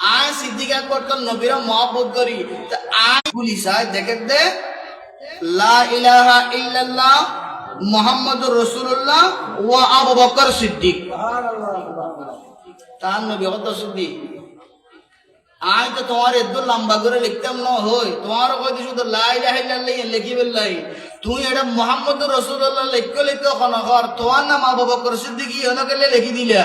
আয় সিদ্দিক আকবর তো নবীর মহব্বত করি। তা আয় পুলিশ আয় দেখে দে। লা ইলাহা ইল্লাল্লাহ মোহাম্মদুর রাসূলুল্লাহ ওয়া আবু বকর সিদ্দিক। তার নবী কত সিদ্দিক? আয় তো তোমার এত লম্বা করে লিখতাম না, হই। তোমার কইতে শুধু লাই লাহি লাল্লাই লিখি বেলাই তুই এটা মোহাম্মদ রসুল্লাহ লিখতে লিখতে খনকর তোমার নাম আবু বকর সিদ্দিকি অনকে লিখি দিলা।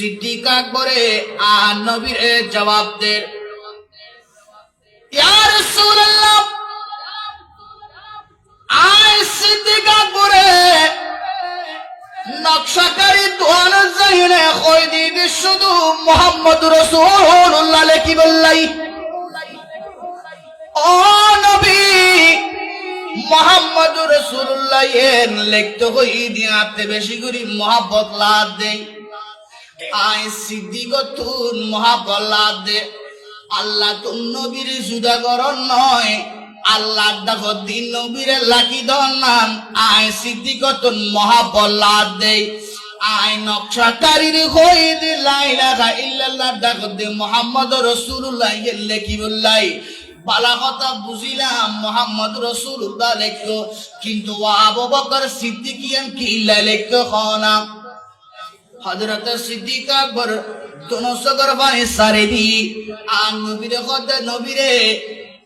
সিদ্দিক আকবরে আ নবীর জবাব দে। রাসূলুল্লাহ, আয় সিদ্দিক আকবরে, নকশাকারী দোয়ান জাহিনে কই শুধু মোহাম্মদ রসুল্লাহ লেখি বললাই। ও নবী লিখতে হই দিয়াতে বেশি করি মহাব্বত লাদ দে আয় সিদ্দিক তুন মহাব্বত লাদ দে আল্লাহ তুন নবীর করন নয় আল্লাহ দেখো দিন নবীরে লাকি নকশাকারীর ইল্লাল্লাহ দেখো দে মোহাম্মদ রসুল্লাহ লেখি বললাই বালা কথা বুঝিলাম, মোহাম্মদ রসুল্লাহ লেখো, কিন্তু আবু বকর সিদ্দিকিয়ান কি লেখো হনা হযরত সিদ্দিক আকবর দোনো সগর বানি সারে দি আর নবীরে নবীরে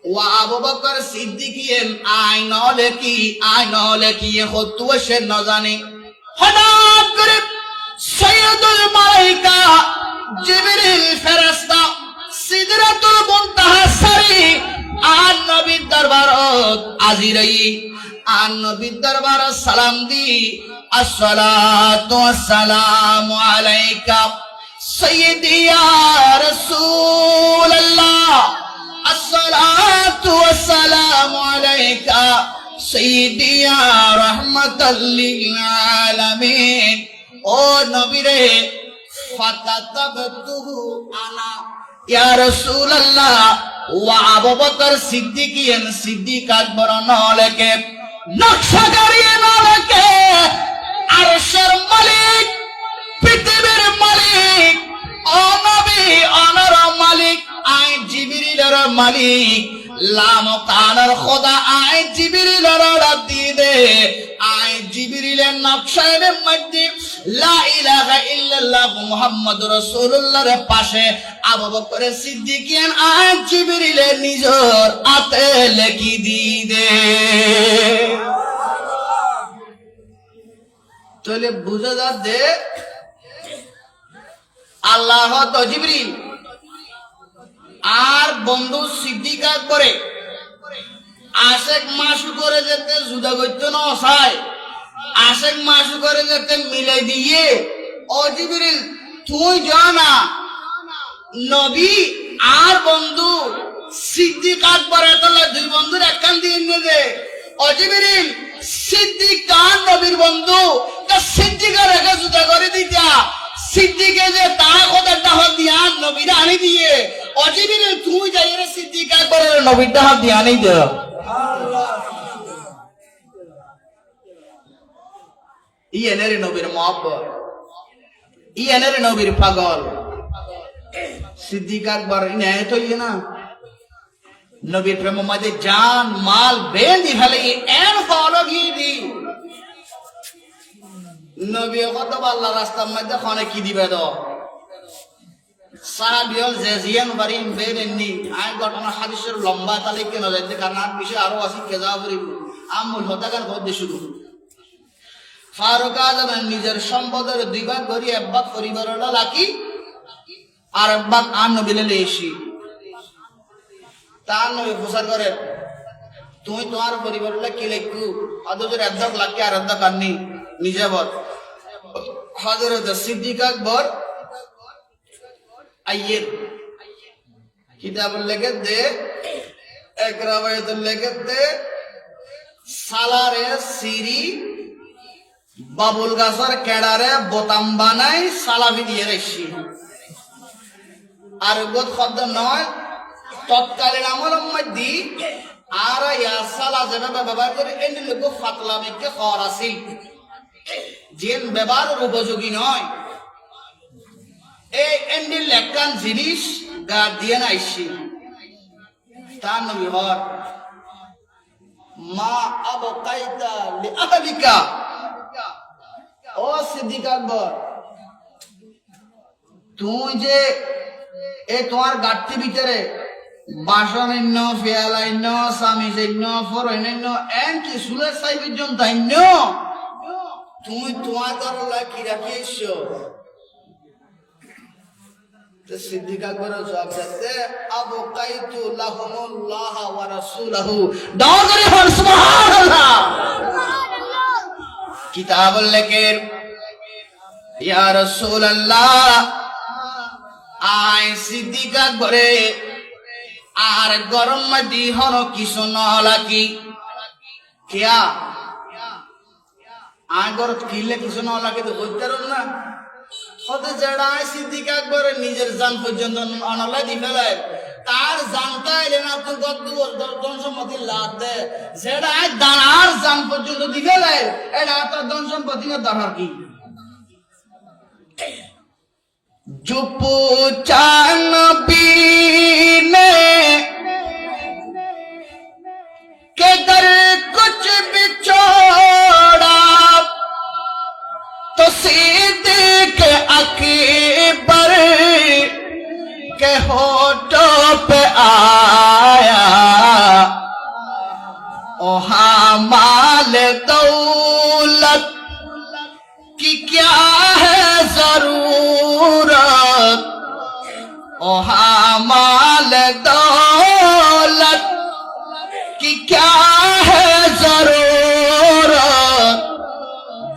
ও আই আই সে আজিরাই আর নবীর সালাম দি আসসালাতু ওয়াসসালামু আলাইকা সাইয়্যিদি ইয়া রাসূলুল্লাহ। আসসালাতু ওয়াসসালামু আলাইকা সাইয়্যিদি ইয়া রাহমাতাল লিল আলামিন ও নবীরে ফাতাতাবতুহু আনা ইয়া রাসূলুল্লাহ। ওয়া আবু বকর সিদ্দিকিয়ান সিদ্দিক আকবর নলেকে নকশাকারী নলেকে আরশের মালিক, পৃথিবীর মালিক, ও নবী, অনর মালিক, আই জিবরিলের মালিক। লাম কানার খোদা, আই জিবরিলের রাত দিয়ে দে। আই জিবরিলের নকশার মধ্যে লা ইল্লাল্লাহ মুহাম্মদ রাসূলুল্লাহর পাশে আবু বকর সিদ্দিকিয়ান আই জিবরিলের নিজর আতে লেখি দিয়ে দে। তাহলে বুঝা যাচ্ছে আল্লাহ তো জিবরিল। আর বন্ধু সিদ্দিক করে আশেক মাসু করে যেতে জুদা করতে না অসায় আশেক মাসু করে যেতে মিলাই দিয়ে, ও জিবরিল, তুই জানা, নবী আর বন্ধু সিদ্দিক আকবর এতলা দুই বন্ধুর একখান দিয়ে নিয়ে অজিবিরিল সিদ্দিক কার নবীর বন্ধু। তা সিদ্দিকের রেখে জুতা করে দিতা। সিদ্দিকে যে তার কথা ডাহত দিয়া নবীর আনি দিয়ে। অজিবিরিল তুই যাই রে সিদ্দিক আকবরের নবীর ডাহত দিয়ে আনি দে। ই এনের নবীর মহব্বত। ই এনের নবীর পাগল। সিদ্দিক আকবর ন্যায় তো ইয়ে না। নবীর প্রেম মাঝে জান, মাল বেঁধি ফেলে এন ফলো দি নবী কত পাল্লা রাস্তার মধ্যে খনে কি দিবে তো? সাহাবিয়ল যে জিয়ান বারিম বেরেননি আই ঘটনা হাদিসের লম্বা তালে কেন যাইতে কারণ আর বিষয় আরও আছে, কে যাওয়া পারিব আমুল হতাকার মধ্যে শুরু। ফারুক আজমের নিজের সম্পদের দুই ভাগ করি এক ভাগ পরিবারের লাকি আর এক ভাগ আর নবিলে এসি তার নবী প্রচার করে। তুমি তোমার পরিবারটা কি লিখু? অথচ একদম লাকি আর একদম কান্নি নিজে বল। হজরত সিদ্দিক আকবর, আইয়ের। কিতাব লেগে দে এক রাবায়ত লেগে দে সালারে সিরি বাবুল গাছর কেডারে বোতাম বানাই সালাবি দিয়ে রেখছি। আর গত শব্দ নয় তৎকালীন আমল মধ্যে আর যেভাবে ব্যবহার করে, এনে লোক ফাতলা বেকে খর আসিল যে ব্যবহারের উপযোগী নয়। এই এন্ডি লেখান জিনিস গার্ডিয়ান আইসি। তার নবী হর, মা আবকাইতা লি আহলিকা। ও সিদ্দিক আকবর, তুই যে এ তোমার গাঠটি ভিতরে বাসন অন্য ফেয়াল অন্য স্বামী অন্য ফর অন্য এন কি সুলে সাই পর্যন্ত অন্য তুমি তোমার দরলা কি রাখিয়েছ তো সিদ্দিক আকবর জবাব দিতে আবু কাইতু লাহুমুল্লাহ ওয়া রাসূলুহু। দাও করে আর গরম মাদি হন কিছু নহলাকি কিয়া? আগরত কিলে কিছু নহলাকি তো বলতে না। হতে জড়ায় সিদ্দিক আকবর নিজের জান পর্যন্ত অনলা দি ফেলায় তার জানটা এলে না, তো গদ্দু দর্শন লাভ দে। যেটা দানার জান পর্যন্ত দি ফেলায় এটা তার ধন না দরকার কি? চুপু চান माल दौलत की क्या है ज़रूरत? ओहा, माल दौलत की क्या है ज़रूरत?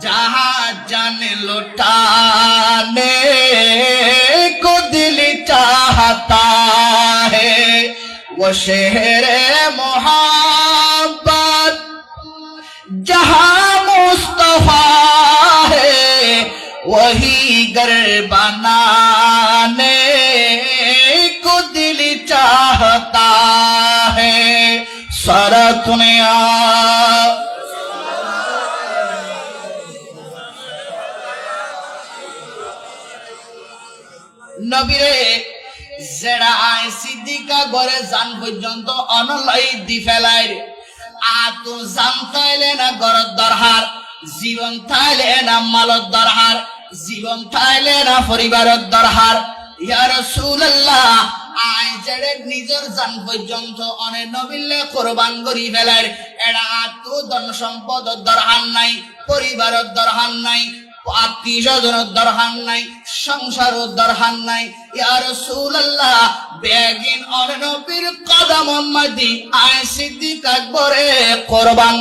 जहाँ जन लुटाने को दिल चाहता है, वो शहर मोहब्बत जहाँ मुस्तफा है वही घर बनाने को दिल चाहता है सारा दुनिया নবীরে যেটা আয় সিদ্দিকা ঘরে যান পর্যন্ত অনলাই দি ফেলাই আতো জান তাইলে না গরত দরহার, জীবন তাইলে না মালত দরহার, জীবন তাইলে না পরিবারত দরহার। ইয়া রাসূলুল্লাহ আয় জেড়ে নিজের জান পর্যন্ত অনে নবিল্লে কোরবান করি ধন সম্পদ দরহার নাই, পরিবারত দরহার নাই আত্মীয় স্বজনের দরহার নাই সংসার দরহার নাই। ইয়ার সুল্লাহ বেগিন অনবীর কদম মাদি আয় সিদ্দিক আকবরে কোরবান